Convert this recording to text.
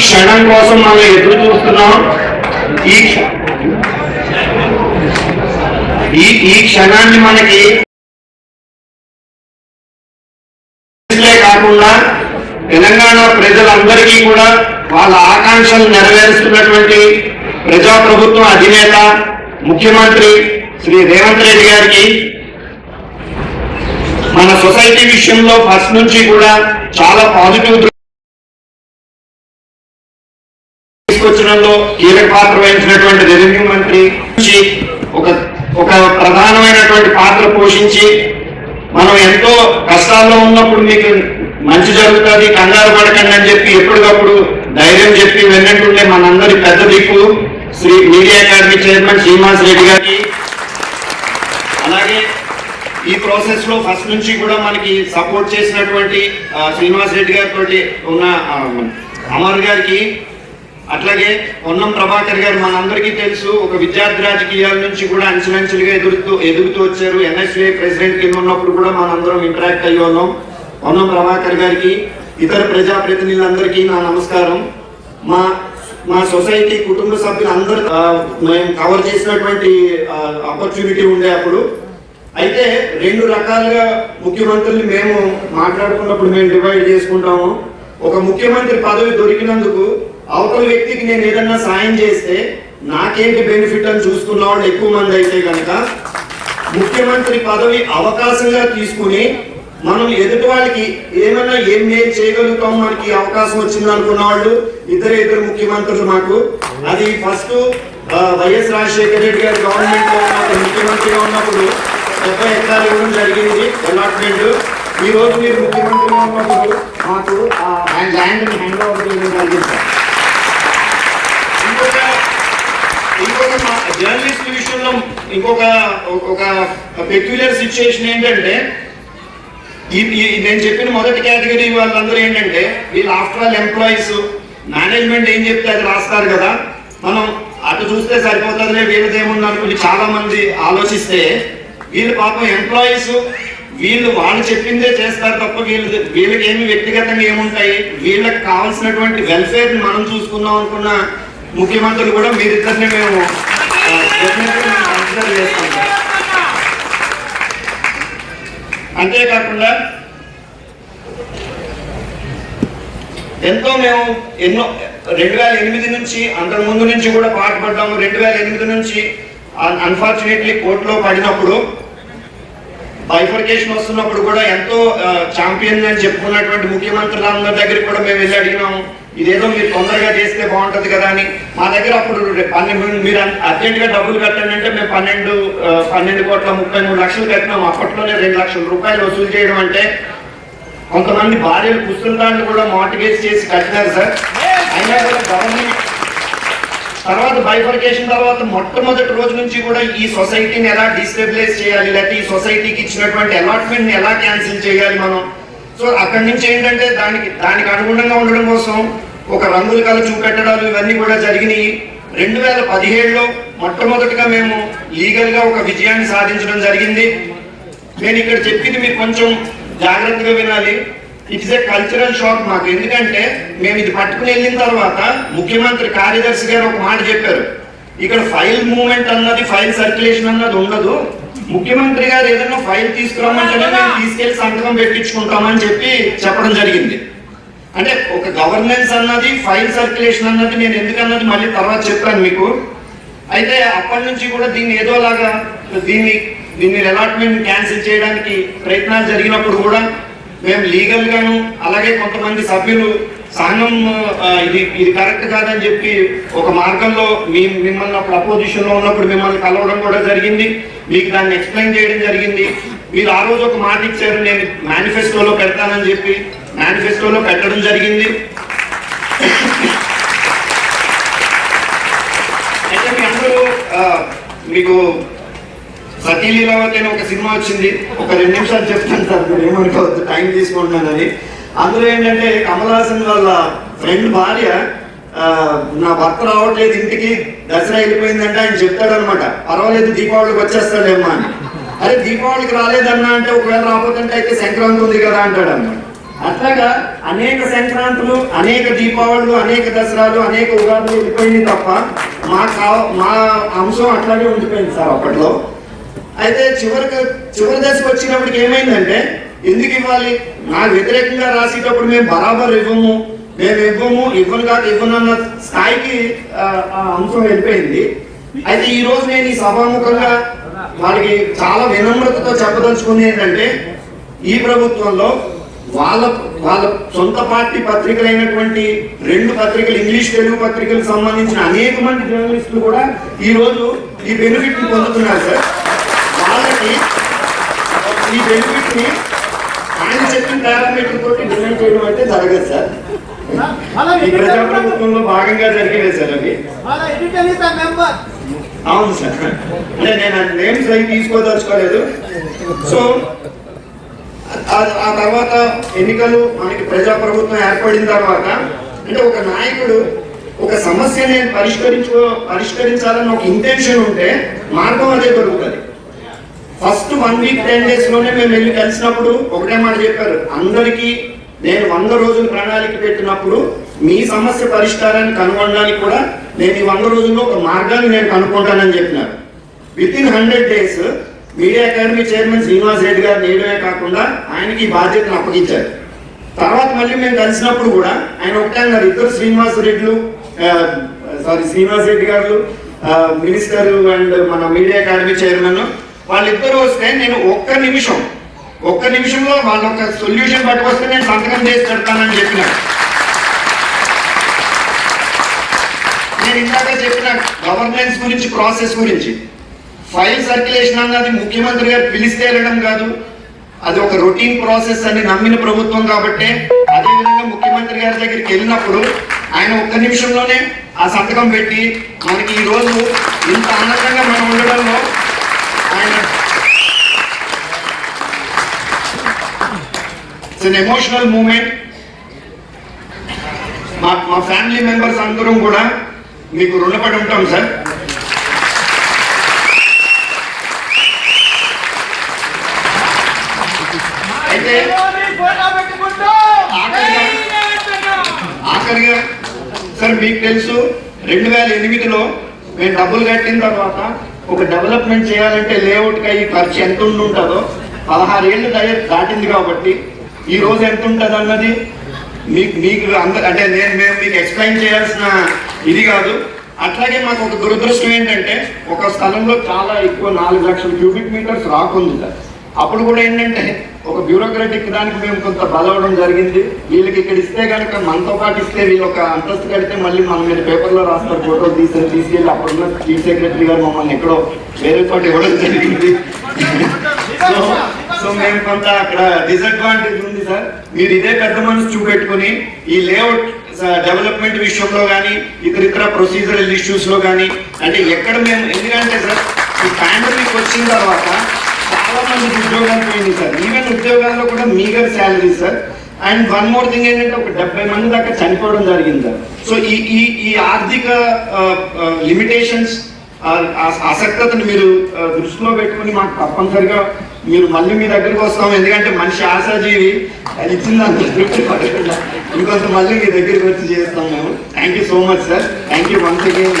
క్షణం కోసం మనం ఎదురు చూస్తున్నాం. ఈ ఈ ఈ క్షణాన్ని మనకి కాకుండా తెలంగాణ ప్రజలందరికీ కూడా వాళ్ళ ఆకాంక్షలు నెరవేరుస్తున్నటువంటి ప్రజాప్రభుత్వం అధినేత ముఖ్యమంత్రి శ్రీ రేవంత్ రెడ్డి గారికి మన సొసైటీ విషయంలో ఫస్ట్ నుంచి కూడా చాలా పాజిటివ్ తీసుకొచ్చడంలో కీలక పాత్ర వహించినటువంటి రెవెన్యూ మంత్రి ఒక ఒక ప్రధానమైనటువంటి పాత్ర పోషించి మనం ఎంతో కష్టాల్లో ఉన్నప్పుడు మీకు మంచి జరుగుతుంది కంగారు పడకండి అని చెప్పి ఎప్పటికప్పుడు ధైర్యం చెప్పి వెన్నట్టుండే మనందరి పెద్ద దిక్కు Shri media academy chairman Srinivas Reddy గారికి. అలాగే ఈ ప్రాసెస్లో ఫస్ట్ నుంచి కూడా మనకి సపోర్ట్ చేసినటువంటి శ్రీనివాస్ రెడ్డి గారితో ఉన్న అమర్ గారికి అట్లాగే పొన్నం ప్రభాకర్ గారు మనందరికీ తెలుసు ఒక విద్యార్థి రాజకీయాల నుంచి కూడా అంచులంచులుగా ఎదురుతూ ఎదుగుతూ వచ్చారు. ఎన్ఎస్ఏ ప్రెసిడెంట్ కింద ఉన్నప్పుడు కూడా మనందరం ఇంటరాక్ట్ అయ్యి ఉన్నాం. పొన్నం ప్రభాకర్ గారికి ఇతర ప్రజాప్రతినిధులందరికీ నా నమస్కారం. మా మా సొసైటీ కుటుంబ సభ్యులందరూ మేము కవర్ చేసినటువంటి ఆపర్చునిటీ ఉండే అప్పుడు. అయితే రెండు రకాలుగా ముఖ్యమంత్రుల్ని మేము మాట్లాడుకున్నప్పుడు మేము డివైడ్ చేసుకుంటాము. ఒక ముఖ్యమంత్రి పదవి దొరికినందుకు అవతల వ్యక్తికి నేను ఏదన్నా సాయం చేస్తే నాకేంటి బెనిఫిట్ అని చూసుకున్న వాళ్ళు ఎక్కువ మంది అయితే కనుక ముఖ్యమంత్రి పదవి అవకాశంగా తీసుకుని మనం ఎదుటి వాళ్ళకి ఏమైనా ఏం మేలు చేయగలుగుతాం మనకి అవకాశం వచ్చింది అనుకున్న వాళ్ళు ఇద్దరు ఇద్దరు ముఖ్యమంత్రులు మాకు. అది ఫస్ట్ వైఎస్ రాజశేఖర రెడ్డి గారి గవర్నమెంట్లో ఉన్నప్పుడు ముఖ్యమంత్రిగా ఉన్నప్పుడు డెబ్బై ఎకరాలు ఇవ్వడం జరిగింది అలాట్మెంట్. ఈ రోజు మీరు ముఖ్యమంత్రిగా ఉన్నప్పుడు మాకు ఆ ల్యాండ్ హ్యాండ్ ఓవర్ చేయడం జరిగింది సార్. ఇంకొక ఇంకొక మా జర్నలిస్ట్ విషయంలో ఇంకొక ఒక పెక్యులర్ సిచ్యుయేషన్ ఏంటంటే నేను చెప్పిన మొదటి కేటగిరీ వాళ్ళందరూ ఏంటంటే వీళ్ళు ఆఫ్టర్ ఆల్ ఎంప్లాయీస్ మేనేజ్మెంట్ ఏం చెప్తే అది రాస్తారు కదా. మనం అటు చూస్తే సరిపోతుందిలే వీళ్ళది ఏముంది అనుకుని చాలా మంది ఆలోచిస్తే వీళ్ళు పాపం ఎంప్లాయీస్ వీళ్ళు వాళ్ళు చెప్పిందే చేస్తారు తప్ప వీళ్ళు వీళ్ళకి ఏమి వ్యక్తిగతంగా ఏముంటాయి? వీళ్ళకి కావాల్సినటువంటి వెల్ఫేర్ని మనం చూసుకుందాం అనుకున్న ముఖ్యమంత్రులు కూడా మీరిద్దరిని మేము కన్సిడర్ మేము చేస్తాం అంతేకాకుండా ఎంతో మేము ఎన్నో రెండు వేల ఎనిమిది నుంచి అంతకు ముందు నుంచి కూడా పాటుపడ్డాము. రెండు వేల ఎనిమిది నుంచి అన్ఫార్చునేట్లీ కోర్టులో పడినప్పుడు బైఫర్కేషన్ వస్తున్నప్పుడు కూడా ఎంతో ఛాంపియన్ అని చెప్పుకున్నటువంటి ముఖ్యమంత్రులందరి దగ్గరికి కూడా మేము వెళ్ళి అడిగినాము. ఇదేదో మీరు తొందరగా చేస్తే బాగుంటుంది కదా అని మా దగ్గర అప్పుడు పన్నెండు మీరు అర్జెంటుగా డబ్బులు కట్టండి అంటే మేము పన్నెండు పన్నెండు కోట్ల ముప్పై మూడు లక్షలు కట్టినాం. అప్పట్లోనే రెండు లక్షల రూపాయలు వసూలు చేయడం అంటే కొంతమంది భార్యలు పుస్తకాలను కూడా మార్టిగేజ్ చేసి కట్టినారు సార్. అయినా కూడా గవర్నమెంట్ తర్వాత బైఫర్కేషన్ తర్వాత మొట్టమొదటి రోజు నుంచి కూడా ఈ సొసైటీని ఎలా డిస్టెబిలైజ్ చేయాలి లేకపోతే ఈ సొసైటీకి ఇచ్చినటువంటి అలాట్మెంట్ని ఎలా క్యాన్సిల్ చేయాలి మనం? సో అక్కడి నుంచి ఏంటంటే దానికి దానికి అనుగుణంగా ఉండడం కోసం ఒక రంగుల కళ చూపెట్టడాలు ఇవన్నీ కూడా జరిగినాయి. రెండు వేల పదిహేడులో మొట్టమొదటిగా మేము లీగల్గా ఒక విజయాన్ని సాధించడం జరిగింది. నేను ఇక్కడ చెప్పింది మీరు కొంచెం జాగ్రత్తగా వినాలి. ఇట్స్ ఏ కల్చరల్ షాక్ మాకు. ఎందుకంటే మేము ఇది పట్టుకుని వెళ్ళిన తర్వాత ముఖ్యమంత్రి కార్యదర్శి గారు ఒక మాట చెప్పారు. ఇక్కడ ఫైల్ మూవ్మెంట్ అన్నది ఫైల్ సర్క్యులేషన్ అన్నది ఉండదు. ముఖ్యమంత్రి గారు ఏదైనా ఫైల్ తీసుకురామంటేనే మేము తీసుకెళ్ళి సంతకం పెట్టించుకుంటామని చెప్పి చెప్పడం జరిగింది. అంటే ఒక గవర్నెన్స్ అన్నది ఫైల్ సర్క్యులేషన్ అన్నది నేను ఎందుకన్నది మళ్ళీ తర్వాత చెప్తాను మీకు. అయితే అప్పటి నుంచి కూడా దీన్ని ఏదోలాగా దీన్ని దీన్ని అలాట్మెంట్ క్యాన్సిల్ చేయడానికి ప్రయత్నాలు జరిగినప్పుడు కూడా మేము లీగల్ గాను అలాగే కొంతమంది సభ్యులు సంఘం ఇది ఇది కరెక్ట్ కాదని చెప్పి ఒక మార్గంలో మీ మిమ్మల్ని అప్పుడు అపోజిషన్లో ఉన్నప్పుడు మిమ్మల్ని కలవడం కూడా జరిగింది. మీకు దాన్ని ఎక్స్ప్లెయిన్ చేయడం జరిగింది. మీరు ఆ రోజు ఒక మాట ఇచ్చారు నేను మేనిఫెస్టోలో పెడతానని చెప్పి మేనిఫెస్టోలో పెట్టడం జరిగింది. అయితే మీ అందరూ మీకు సతీ లీలావతి అని ఒక సినిమా వచ్చింది. ఒక రెండు నిమిషాలు చెప్తాను సార్ మీరు ఏమనుకోవద్దు టైం తీసుకుంటున్నానని. అందులో ఏంటంటే కమలహాసన్ వాళ్ళ ఫ్రెండ్ భార్య నా భర్త రావట్లేదు ఇంటికి దసరా వెళ్ళిపోయిందంటే ఆయన చెప్తాడనమాట. పర్వాలేదు దీపావళికి వచ్చేస్తాడేమో అని. అరే దీపావళికి రాలేదన్నా అంటే ఒకవేళ రాకపోతుంటే అయితే సంక్రాంతి ఉంది కదా అంటాడు అన్నమాట అట్లాగా అనేక సంక్రాంతులు అనేక దీపావళులు అనేక దసరాలు అనేక ఉగాదులు వెళ్ళిపోయింది తప్ప మా కా మా అంశం అట్లాగే ఉండిపోయింది సార్ అప్పట్లో. అయితే చివరికి చివరి దశకు వచ్చినప్పటికి ఏమైందంటే ఎందుకు ఇవ్వాలి? నాకు వ్యతిరేకంగా రాసేటప్పుడు మేము బరాబర్ ఇవ్వము. మేము ఇవ్వము ఇవ్వను కాదు ఇవ్వను అన్న స్థాయికి అంశం వెళ్ళిపోయింది. అయితే ఈ రోజు నేను ఈ సభాముఖంగా వాళ్ళకి చాలా వినమ్రతతో చెప్పదలుచుకుంది ఏంటంటే ఈ ప్రభుత్వంలో వాళ్ళ వాళ్ళ సొంత పార్టీ పత్రికలైనటువంటి రెండు పత్రికలు ఇంగ్లీష్ తెలుగు పత్రికలకు సంబంధించిన అనేక మంది జర్నలిస్టులు కూడా ఈ రోజు ఈ బెనిఫిట్ని పొందుతున్నారు సార్. వాళ్ళకి ఈ బెనిఫిట్ని ఆయన చెప్పిన పారామీటర్ తోటి డిజైన్ చేయడం అంటే జరగదు సార్. ఈ ప్రజాప్రభుత్వంలో భాగంగా జరిగేదే సార్ అవి అవును సార్. అంటే నేను నేమ్స్ అవి తీసుకోదలుచుకోలేదు. సో ఆ- ఆ తర్వాత ఎన్నికలు మనకి ప్రజాప్రభుత్వం ఏర్పడిన తర్వాత అంటే ఒక నాయకుడు ఒక సమస్యని పరిష్కరించుకో పరిష్కరించాలని ఒక ఇంటెన్షన్ ఉంటే మార్గం అదే దొరుకుతుంది. ఫస్ట్ వన్ వీక్ టెన్ డేస్లోనే మేము వెళ్ళి కలిసినప్పుడు ఒకటే మాట చెప్పారు. అందరికీ నేను వంద రోజులు ప్రణాళిక పెట్టినప్పుడు మీ సమస్య పరిష్కారాన్ని కనుగొనడానికి కూడా నేను ఈ వంద రోజుల్లో ఒక మార్గాన్ని నేను కనుక్కుంటానని చెప్పినారు. With in hundred days media academy chairman Srinivas Reddy garu నేడమే కాకుండా ఆయనకి ఈ బాధ్యతను అప్పగించారు. తర్వాత మళ్ళీ మేము కలిసినప్పుడు కూడా ఆయన ఒకటే అన్నారు ఇద్దరు శ్రీనివాస్ రెడ్డిలు sorry Srinivas Reddy garu minister and మన మీడియా అకాడమీ చైర్మన్ వాళ్ళిద్దరూ వస్తే నేను ఒక్క నిమిషం ఒక్క నిమిషంలో వాళ్ళ ఒక సొల్యూషన్ పట్టుకొస్తే నేను సంతకం చేసి పెడతానని చెప్పిన. నేను ఇందాక చెప్పిన గవర్నెన్స్ గురించి ప్రాసెస్ గురించి ఫైల్ సర్క్యులేషన్ అన్నది ముఖ్యమంత్రి గారు పిలిస్తే వెళ్ళడం కాదు. అది ఒక రొటీన్ ప్రాసెస్ అని నమ్మిన ప్రభుత్వం కాబట్టే అదే విధంగా ముఖ్యమంత్రి గారి దగ్గరికి వెళ్ళినప్పుడు ఆయన ఒక్క నిమిషంలోనే ఆ సంతకం పెట్టి మనకి ఈ రోజు ఇంత ఆనందంగా మనం ఉండడంలో ఇట్స్ అన్ ఎమోషనల్ మూమెంట్ మా మా ఫ్యామిలీ మెంబర్స్ అందరం కూడా మీకు రుణపడి ఉంటాం సార్ అయితే ఆఖరిగా సార్ మీకు తెలుసు రెండు వేల ఎనిమిదిలో మేము డబ్బులు కట్టిన తర్వాత ఒక డెవలప్మెంట్ చేయాలంటే లేఅవుట్కి అయ్యి ఖర్చు ఎంత ఉంటుందో పదహారు ఏళ్ళు దాటింది కాబట్టి ఈ రోజు ఎంత ఉంటుంది అన్నది మీకు మీకు అందరు అంటే నేను మేము మీకు ఎక్స్ప్లెయిన్ చేయాల్సిన ఇది కాదు. అట్లాగే మాకు ఒక దురదృష్టం ఏంటంటే ఒక స్థలంలో చాలా ఎక్కువ నాలుగు లక్షల క్యూబిక్ మీటర్స్ రాకుంది అప్పుడు కూడా ఏంటంటే ఒక బ్యూరోక్రటిక్ దానికి మేము కొంత బలవడం జరిగింది. వీళ్ళకి ఇక్కడ ఇస్తే కనుక మనతో పాటు ఇస్తే వీళ్ళు ఒక అంతస్తు కడితే మళ్ళీ మన మీద పేపర్లో రాస్తారు ఫోటోలు తీసి తీసుకెళ్ళి అప్పుడున్న చీఫ్ సెక్రటరీ గారు మమ్మల్ని ఎక్కడో వేరే చోట ఇవ్వడం జరిగింది. సో సో మేము కొంత అక్కడ డిసడ్వాంటేజ్ ఉంది సార్ మీరు ఇదే పెద్ద మనసు చూపెట్టుకుని ఈ లేఅవుట్ డెవలప్మెంట్ విషయంలో కానీ ఇతర ఇతర ప్రొసీజరల్ ఇష్యూస్లో కానీ అంటే ఎక్కడ మేము ఎందుకంటే సార్ ఈ పాండమిక్ వచ్చిన తర్వాత చాలా మంది ఉద్యోగాలు పోయింది సార్. ఈవెన్ ఉద్యోగాల్లో కూడా meagre salary sir. And one more thing ఏంటంటే ఒక డెబ్బై మంది దాకా చనిపోవడం జరిగింది సార్. సో ఈ ఈ ఈ ఆర్థిక లిమిటేషన్స్ ఆసక్తతను మీరు దృష్టిలో పెట్టుకుని మాకు తప్పనిసరిగా మీరు మళ్ళీ మీ దగ్గరికి వస్తాం. ఎందుకంటే మనిషి ఆశాజీవి అది ఇచ్చింది అంత తృప్తి పడకుండా ఇంకొంత మళ్ళీ మీ దగ్గరికి వచ్చి చేస్తాం మేము. Thank you so much sir thank you once again